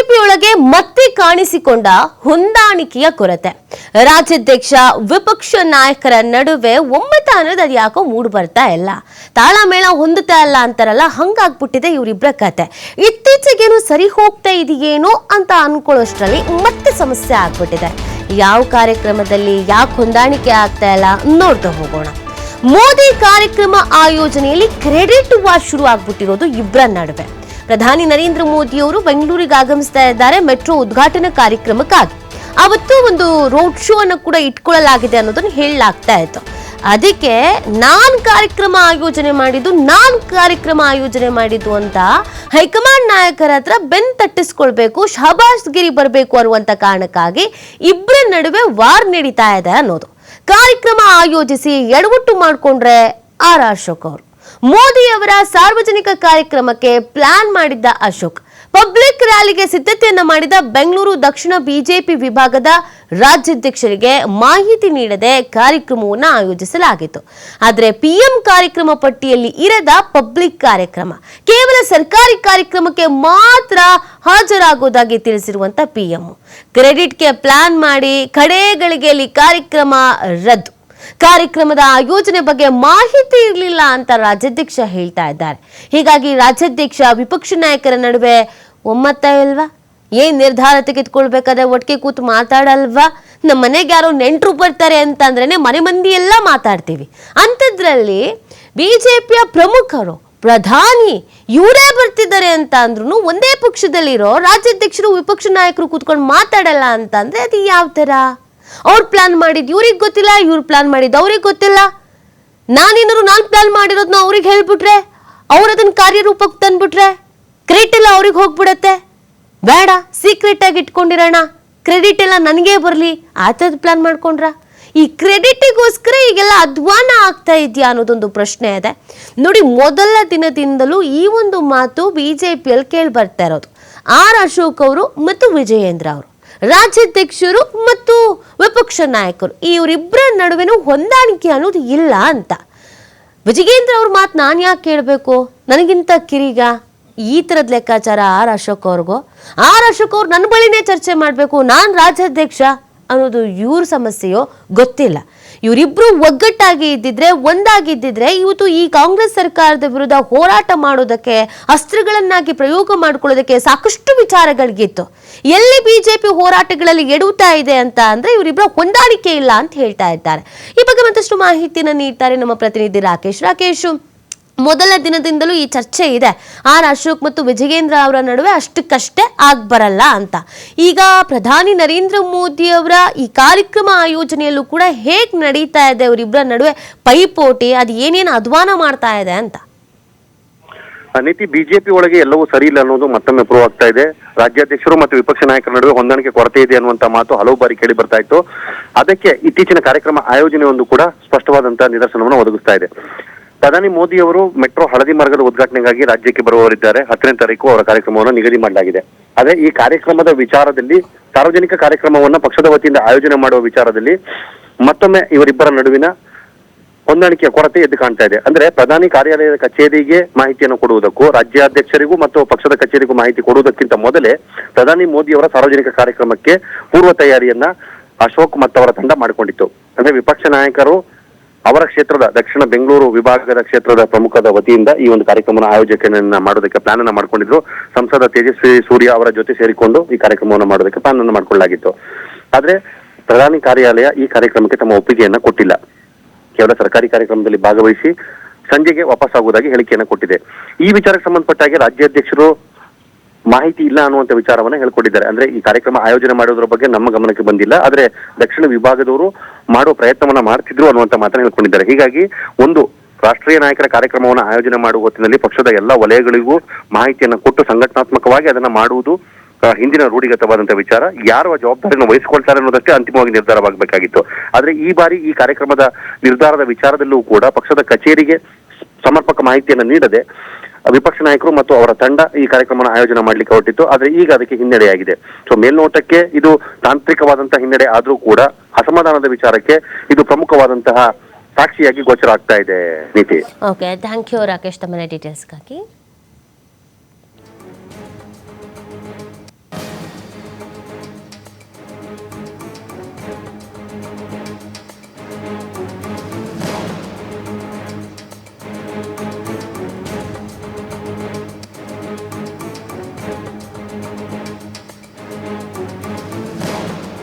ಬಿಜೆಪಿಯೊಳಗೆ ಮತ್ತೆ ಕಾಣಿಸಿಕೊಂಡ ಹೊಂದಾಣಿಕೆಯ ಕೊರತೆ. ರಾಜ್ಯಾಧ್ಯಕ್ಷ ವಿಪಕ್ಷ ನಾಯಕರ ನಡುವೆ ಒಮ್ಮತ ಅನ್ನೋದು ಅದು ಯಾಕೋ ಮೂಡ್ ಬರ್ತಾ ಇಲ್ಲ. ತಾಳಮೇಳ ಹೊಂದುತ್ತಾ ಇಲ್ಲ ಅಂತಾರಲ್ಲ, ಹಂಗಾಗ್ಬಿಟ್ಟಿದೆ ಇವರಿಬ್ಬರ ಕತೆ. ಇತ್ತೀಚೆಗೇನು ಸರಿ ಹೋಗ್ತಾ ಇದೆಯೇನೋ ಅಂತ ಅನ್ಕೊಳ್ಳೋಷ್ಟರಲ್ಲಿ ಮತ್ತೆ ಸಮಸ್ಯೆ ಆಗ್ಬಿಟ್ಟಿದೆ. ಯಾವ ಕಾರ್ಯಕ್ರಮದಲ್ಲಿ ಯಾಕೆ ಹೊಂದಾಣಿಕೆ ಆಗ್ತಾ ಇಲ್ಲ ನೋಡ್ತಾ ಹೋಗೋಣ. ಮೋದಿ ಕಾರ್ಯಕ್ರಮ ಆಯೋಜನೆಯಲ್ಲಿ ಕ್ರೆಡಿಟ್ ವಾರ್ ಶುರು ಆಗ್ಬಿಟ್ಟಿರೋದು ಇಬ್ಬರ ನಡುವೆ. ಪ್ರಧಾನಿ ನರೇಂದ್ರ ಮೋದಿಯವರು ಬೆಂಗಳೂರಿಗೆ ಆಗಮಿಸ್ತಾ ಇದ್ದಾರೆ. ಮೆಟ್ರೋ ಉದ್ಘಾಟನಾ ಕಾರ್ಯಕ್ರಮಕ್ಕಾಗಿ. ಅವತ್ತು ಒಂದು ರೋಡ್ ಶೋ ಅನ್ನು ಕೂಡ ಇಟ್ಕೊಳ್ಳಲಾಗಿದೆ ಅನ್ನೋದನ್ನು ಹೇಳಲಾಗ್ತಾ ಇತ್ತು. ಅದಕ್ಕೆ ನಾನ್ ಕಾರ್ಯಕ್ರಮ ಆಯೋಜನೆ ಮಾಡಿದ್ದು, ನಾನ್ ಕಾರ್ಯಕ್ರಮ ಆಯೋಜನೆ ಮಾಡಿದ್ದು ಅಂತ ಹೈಕಮಾಂಡ್ ನಾಯಕರ ಹತ್ರ ಬೆನ್ ತಟ್ಟಿಸ್ಕೊಳ್ಬೇಕು ಶಹಬಾಸ್ಗಿರಿ ಬರಬೇಕು ಅನ್ನುವಂಥ ಕಾರಣಕ್ಕಾಗಿ ಇಬ್ಬರ ನಡುವೆ ವಾರ್ ನಡೀತಾ ಇದೆ ಅನ್ನೋದು. ಕಾರ್ಯಕ್ರಮ ಆಯೋಜಿಸಿ ಎಡವಟ್ಟು ಮಾಡಿಕೊಂಡ್ರೆ ಆರ್ ಅಶೋಕ್ ಅವರು. ಮೋದಿ ಅವರ ಸಾರ್ವಜನಿಕ ಕಾರ್ಯಕ್ರಮಕ್ಕೆ ಪ್ಲಾನ್ ಮಾಡಿದ್ದ ಅಶೋಕ್. ಪಬ್ಲಿಕ್ ರ್ಯಾಲಿಗೆ ಸಿದ್ಧತೆಯನ್ನ ಮಾಡಿದ ಬೆಂಗಳೂರು ದಕ್ಷಿಣ ಬಿಜೆಪಿ ವಿಭಾಗದ ರಾಜ್ಯಾಧ್ಯಕ್ಷರಿಗೆ ಮಾಹಿತಿ ನೀಡದೆ ಕಾರ್ಯಕ್ರಮವನ್ನು ಆಯೋಜಿಸಲಾಗಿತ್ತು. ಆದರೆ ಪಿಎಂ ಕಾರ್ಯಕ್ರಮ ಪಟ್ಟಿಯಲ್ಲಿ ಇರದ ಪಬ್ಲಿಕ್ ಕಾರ್ಯಕ್ರಮ, ಕೇವಲ ಸರ್ಕಾರಿ ಕಾರ್ಯಕ್ರಮಕ್ಕೆ ಮಾತ್ರ ಹಾಜರಾಗುವುದಾಗಿ ತಿಳಿಸಿರುವಂತ ಪಿಎಂ. ಕ್ರೆಡಿಟ್ಗೆ ಪ್ಲಾನ್ ಮಾಡಿ ಕಡೆಗಳಿಗೆ ಕಾರ್ಯಕ್ರಮ ರದ್ದು. ಕಾರ್ಯಕ್ರಮದ ಆಯೋಜನೆ ಬಗ್ಗೆ ಮಾಹಿತಿ ಇರಲಿಲ್ಲ ಅಂತ ರಾಜ್ಯಾಧ್ಯಕ್ಷ ಹೇಳ್ತಾ ಇದ್ದಾರೆ. ಹೀಗಾಗಿ ರಾಜ್ಯಾಧ್ಯಕ್ಷ ವಿಪಕ್ಷ ನಾಯಕರ ನಡುವೆ ಒಮ್ಮತ್ತ ಇಲ್ವಾ? ಏನ್ ನಿರ್ಧಾರ ತೆಗೆದುಕೊಳ್ಬೇಕಾದ್ರೆ ಒಟ್ಟಿಗೆ ಕೂತು ಮಾತಾಡಲ್ವಾ? ನಮ್ಮ ಮನೆಗೆ ಯಾರೋ ನೆಂಟರು ಬರ್ತಾರೆ ಅಂತಂದ್ರೇನೆ ಮನೆ ಮಂದಿ ಎಲ್ಲ ಮಾತಾಡ್ತೀವಿ. ಅಂಥದ್ರಲ್ಲಿ ಬಿಜೆಪಿಯ ಪ್ರಮುಖರು, ಪ್ರಧಾನಿ ಇವರೇ ಬರ್ತಿದ್ದಾರೆ ಅಂತ ಅಂದ್ರೂ ಒಂದೇ ಪಕ್ಷದಲ್ಲಿರೋ ರಾಜ್ಯಾಧ್ಯಕ್ಷರು ವಿಪಕ್ಷ ನಾಯಕರು ಕೂತ್ಕೊಂಡು ಮಾತಾಡಲ್ಲ ಅಂತ ಅಂದ್ರೆ ಅದು ಯಾವ ತರ ಅವ್ರು ಪ್ಲಾನ್ ಮಾಡಿದ್, ಇವ್ರಿಗೆ ಗೊತ್ತಿಲ್ಲ, ಇವ್ರು ಪ್ಲಾನ್ ಮಾಡಿದ್ದು ಅವ್ರಿಗೆ ಗೊತ್ತಿಲ್ಲ. ನಾನೇನಾದ್ರು ನಾನು ಪ್ಲಾನ್ ಮಾಡಿರೋದನ್ನ ಅವ್ರಿಗೆ ಹೇಳ್ಬಿಟ್ರೆ, ಅವ್ರು ಅದನ್ನ ಕಾರ್ಯರೂಪಕ್ಕೆ ತಂದ್ಬಿಟ್ರೆ ಕ್ರೆಡಿಟ್ ಎಲ್ಲ ಅವ್ರಿಗೆ ಹೋಗ್ಬಿಡತ್ತೆ. ಬೇಡ ಸೀಕ್ರೆಟ್ ಆಗಿ ಇಟ್ಕೊಂಡಿರೋಣ. ಕ್ರೆಡಿಟ್ ಎಲ್ಲ ನನಗೇ ಬರಲಿ. ಆ ಥರದ್ದು ಪ್ಲಾನ್ ಮಾಡ್ಕೊಂಡ್ರ? ಈ ಕ್ರೆಡಿಟಿಗೋಸ್ಕರ ಈಗೆಲ್ಲ ಅಧ್ವಾನ ಆಗ್ತಾ ಇದೆಯಾ ಅನ್ನೋದೊಂದು ಪ್ರಶ್ನೆ ಇದೆ. ನೋಡಿ, ಮೊದಲ ದಿನದಿಂದಲೂ ಈ ಒಂದು ಮಾತು ಬಿ ಜೆ ಪಿಯಲ್ಲಿ ಕೇಳಿ ಬರ್ತಾ ಇರೋದು. ಆರ್ ಅಶೋಕ್ ಅವರು ಮತ್ತು ವಿಜಯೇಂದ್ರ ಅವರು. ರಾಜ್ಯಾಧ್ಯಕ್ಷರು ಮತ್ತು ವಿಪಕ್ಷ ನಾಯಕರು. ಇವರಿಬ್ಬರ ನಡುವೆನೂ ಹೊಂದಾಣಿಕೆ ಅನ್ನೋದು ಇಲ್ಲ ಅಂತ. ವಿಜಯೇಂದ್ರ ಅವ್ರ ಮಾತು ನಾನು ಯಾಕೆ ಕೇಳಬೇಕು ನನಗಿಂತ ಕಿರಿಗ ಈ ಥರದ ಲೆಕ್ಕಾಚಾರ ಆರ್ ಅಶೋಕ್ ಅವ್ರಿಗೂ? ಆರ್ ಅಶೋಕ್ ಅವ್ರು ನನ್ನ ಬಳಿನೇ ಚರ್ಚೆ ಮಾಡಬೇಕು, ನಾನು ರಾಜ್ಯಾಧ್ಯಕ್ಷ ಅನ್ನೋದು ಇವ್ರ ಸಮಸ್ಯೆಯೋ ಗೊತ್ತಿಲ್ಲ. ಇವರಿಬ್ರು ಒಗ್ಗಟ್ಟಾಗಿ ಇದ್ದಿದ್ರೆ ಒಂದಾಗಿದ್ದಿದ್ರೆ ಇವತ್ತು ಈ ಕಾಂಗ್ರೆಸ್ ಸರ್ಕಾರದ ವಿರುದ್ಧ ಹೋರಾಟ ಮಾಡೋದಕ್ಕೆ, ಅಸ್ತ್ರಗಳನ್ನಾಗಿ ಪ್ರಯೋಗ ಮಾಡ್ಕೊಳ್ಳೋದಕ್ಕೆ ಸಾಕಷ್ಟು ವಿಚಾರಗಳಿಗಿತ್ತು. ಎಲ್ಲಿ ಬಿಜೆಪಿ ಹೋರಾಟಗಳಲ್ಲಿ ಎಡುತ್ತಾ ಇದೆ ಅಂತ ಅಂದ್ರೆ ಇವರಿಬ್ಬರ ಹೊಂದಾಣಿಕೆ ಇಲ್ಲ ಅಂತ ಹೇಳ್ತಾ ಇದ್ದಾರೆ. ಈ ಬಗ್ಗೆ ಮತ್ತಷ್ಟು ಮಾಹಿತಿಯನ್ನು ನೀಡ್ತಾರೆ ನಮ್ಮ ಪ್ರತಿನಿಧಿ ರಾಕೇಶ್. ರಾಕೇಶ್ ಮೊದಲ ದಿನದಿಂದಲೂ ಈ ಚರ್ಚೆ ಇದೆ. ಆರ್ ಅಶೋಕ್ ಮತ್ತು ವಿಜಯೇಂದ್ರ ಅವರ ನಡುವೆ ಅಷ್ಟಕ್ಕಷ್ಟೇ ಆಗ್ಬರಲ್ಲ ಅಂತ. ಈಗ ಪ್ರಧಾನಿ ನರೇಂದ್ರ ಮೋದಿ ಅವರ ಈ ಕಾರ್ಯಕ್ರಮ ಆಯೋಜನೆಯಲ್ಲೂ ಕೂಡ ಹೇಗ್ ನಡೀತಾ ಇದೆ? ಅವರಿಬ್ಬರ ನಡುವೆ ಪೈಪೋಟಿ, ಅದು ಏನೇನು ಅಧ್ವಾನ ಮಾಡ್ತಾ ಇದೆ ಅಂತ. ನೀತಿ ಬಿಜೆಪಿ ಒಳಗೆ ಎಲ್ಲವೂ ಸರಿ ಇಲ್ಲ ಅನ್ನೋದು ಮತ್ತೊಮ್ಮೆ ಪ್ರೂವ್ ಆಗ್ತಾ ಇದೆ. ರಾಜ್ಯಾಧ್ಯಕ್ಷರು ಮತ್ತು ವಿಪಕ್ಷ ನಾಯಕರ ನಡುವೆ ಹೊಂದಾಣಿಕೆ ಕೊರತೆ ಇದೆ ಅನ್ನುವಂತ ಮಾತು ಹಲವು ಬಾರಿ ಕೇಳಿ ಬರ್ತಾ ಇತ್ತು. ಅದಕ್ಕೆ ಇತ್ತೀಚಿನ ಕಾರ್ಯಕ್ರಮ ಆಯೋಜನೆ ಒಂದು ಕೂಡ ಸ್ಪಷ್ಟವಾದಂತಹ ನಿದರ್ಶನವನ್ನು ಒದಗಿಸ್ತಾ ಇದೆ. ಪ್ರಧಾನಿ ಮೋದಿ ಅವರು ಮೆಟ್ರೋ ಹಳದಿ ಮಾರ್ಗದ ಉದ್ಘಾಟನೆಗಾಗಿ ರಾಜ್ಯಕ್ಕೆ ಬರುವವರಿದ್ದಾರೆ. ಹತ್ತನೇ ತಾರೀಕು ಅವರ ಕಾರ್ಯಕ್ರಮವನ್ನು ನಿಗದಿ ಮಾಡಲಾಗಿದೆ. ಅದೇ ಈ ಕಾರ್ಯಕ್ರಮದ ವಿಚಾರದಲ್ಲಿ ಸಾರ್ವಜನಿಕ ಕಾರ್ಯಕ್ರಮವನ್ನ ಪಕ್ಷದ ವತಿಯಿಂದ ಆಯೋಜನೆ ಮಾಡುವ ವಿಚಾರದಲ್ಲಿ ಮತ್ತೊಮ್ಮೆ ಇವರಿಬ್ಬರ ನಡುವಿನ ಹೊಂದಾಣಿಕೆಯ ಕೊರತೆ ಎದ್ದು ಕಾಣ್ತಾ ಇದೆ. ಅಂದ್ರೆ ಪ್ರಧಾನಿ ಕಾರ್ಯಾಲಯದ ಕಚೇರಿಗೆ ಮಾಹಿತಿಯನ್ನು ಕೊಡುವುದಕ್ಕೂ, ರಾಜ್ಯಾಧ್ಯಕ್ಷರಿಗೂ ಮತ್ತು ಪಕ್ಷದ ಕಚೇರಿಗೂ ಮಾಹಿತಿ ಕೊಡುವುದಕ್ಕಿಂತ ಮೊದಲೇ ಪ್ರಧಾನಿ ಮೋದಿ ಅವರ ಸಾರ್ವಜನಿಕ ಕಾರ್ಯಕ್ರಮಕ್ಕೆ ಪೂರ್ವ ತಯಾರಿಯನ್ನ ಅಶೋಕ್ ಮತ್ತವರ ತಂಡ ಮಾಡಿಕೊಂಡಿತ್ತು. ಅಂದ್ರೆ ವಿಪಕ್ಷ ನಾಯಕರು ಅವರ ಕ್ಷೇತ್ರದ ದಕ್ಷಿಣ ಬೆಂಗಳೂರು ವಿಭಾಗದ ಕ್ಷೇತ್ರದ ಪ್ರಮುಖದ ವತಿಯಿಂದ ಈ ಒಂದು ಕಾರ್ಯಕ್ರಮವನ್ನು ಆಯೋಜನೆಯನ್ನ ಮಾಡೋದಕ್ಕೆ ಪ್ಲಾನ್ ಅನ್ನ ಮಾಡ್ಕೊಂಡಿದ್ರು. ಸಂಸದ ತೇಜಸ್ವಿ ಸೂರ್ಯ ಅವರ ಜೊತೆ ಸೇರಿಕೊಂಡು ಈ ಕಾರ್ಯಕ್ರಮವನ್ನು ಮಾಡೋದಕ್ಕೆ ಪ್ಲಾನ್ ಅನ್ನು ಮಾಡ್ಕೊಳ್ಳಲಾಗಿತ್ತು. ಆದ್ರೆ ಪ್ರಧಾನಿ ಕಾರ್ಯಾಲಯ ಈ ಕಾರ್ಯಕ್ರಮಕ್ಕೆ ತಮ್ಮ ಒಪ್ಪಿಗೆಯನ್ನ ಕೊಟ್ಟಿಲ್ಲ. ಕೇವಲ ಸರ್ಕಾರಿ ಕಾರ್ಯಕ್ರಮದಲ್ಲಿ ಭಾಗವಹಿಸಿ ಸಂಜೆಗೆ ವಾಪಸ್ ಆಗುವುದಾಗಿ ಹೇಳಿಕೆಯನ್ನು ಕೊಟ್ಟಿದೆ. ಈ ವಿಚಾರಕ್ಕೆ ಸಂಬಂಧಪಟ್ಟ ಹಾಗೆ ರಾಜ್ಯಾಧ್ಯಕ್ಷರು ಮಾಹಿತಿ ಇಲ್ಲ ಅನ್ನುವಂತ ವಿಚಾರವನ್ನ ಹೇಳ್ಕೊಟ್ಟಿದ್ದಾರೆ. ಅಂದ್ರೆ ಈ ಕಾರ್ಯಕ್ರಮ ಆಯೋಜನೆ ಮಾಡೋದ್ರ ಬಗ್ಗೆ ನಮ್ಮ ಗಮನಕ್ಕೆ ಬಂದಿಲ್ಲ. ಆದ್ರೆ ದಕ್ಷಿಣ ವಿಭಾಗದವರು ಮಾಡುವ ಪ್ರಯತ್ನವನ್ನ ಮಾಡ್ತಿದ್ರು ಅನ್ನುವಂತ ಮಾತನ್ನ ಹೇಳ್ಕೊಂಡಿದ್ದಾರೆ. ಹೀಗಾಗಿ ಒಂದು ರಾಷ್ಟ್ರೀಯ ನಾಯಕರ ಕಾರ್ಯಕ್ರಮವನ್ನು ಆಯೋಜನೆ ಮಾಡುವ ಹೊತ್ತಿನಲ್ಲಿ ಪಕ್ಷದ ಎಲ್ಲಾ ವಲಯಗಳಿಗೂ ಮಾಹಿತಿಯನ್ನು ಕೊಟ್ಟು ಸಂಘಟನಾತ್ಮಕವಾಗಿ ಅದನ್ನ ಮಾಡುವುದು ಹಿಂದಿನ ರೂಢಿಗತವಾದಂತಹ ವಿಚಾರ. ಯಾರು ಜವಾಬ್ದಾರಿಯನ್ನು ವಹಿಸಿಕೊಳ್ತಾರೆ ಅನ್ನೋದಷ್ಟೇ ಅಂತಿಮವಾಗಿ ನಿರ್ಧಾರವಾಗಬೇಕಾಗಿತ್ತು. ಆದ್ರೆ ಈ ಬಾರಿ ಈ ಕಾರ್ಯಕ್ರಮದ ನಿರ್ಧಾರದ ವಿಚಾರದಲ್ಲೂ ಕೂಡ ಪಕ್ಷದ ಕಚೇರಿಗೆ ಸಮರ್ಪಕ ಮಾಹಿತಿಯನ್ನು ನೀಡದೆ ವಿಪಕ್ಷ ನಾಯಕರು ಮತ್ತು ಅವರ ತಂಡ ಈ ಕಾರ್ಯಕ್ರಮನ ಆಯೋಜನೆ ಮಾಡಲಿಕ್ಕೆ ಹೊರಟಿತ್ತು. ಆದ್ರೆ ಈಗ ಅದಕ್ಕೆ ಹಿನ್ನಡೆಯಾಗಿದೆ. ಸೊ ಮೇಲ್ನೋಟಕ್ಕೆ ಇದು ತಾಂತ್ರಿಕವಾದಂತಹ ಹಿನ್ನಡೆ ಆದ್ರೂ ಕೂಡ ಅಸಮಾಧಾನದ ವಿಚಾರಕ್ಕೆ ಇದು ಪ್ರಮುಖವಾದಂತಹ ಸಾಕ್ಷಿಯಾಗಿ ಗೋಚರ ಆಗ್ತಾ ಇದೆ Neethi okay thank you Rakesh ತಮ್ಮನೆ ಡೀಟೇಲ್ಸ್ಗಾಗಿ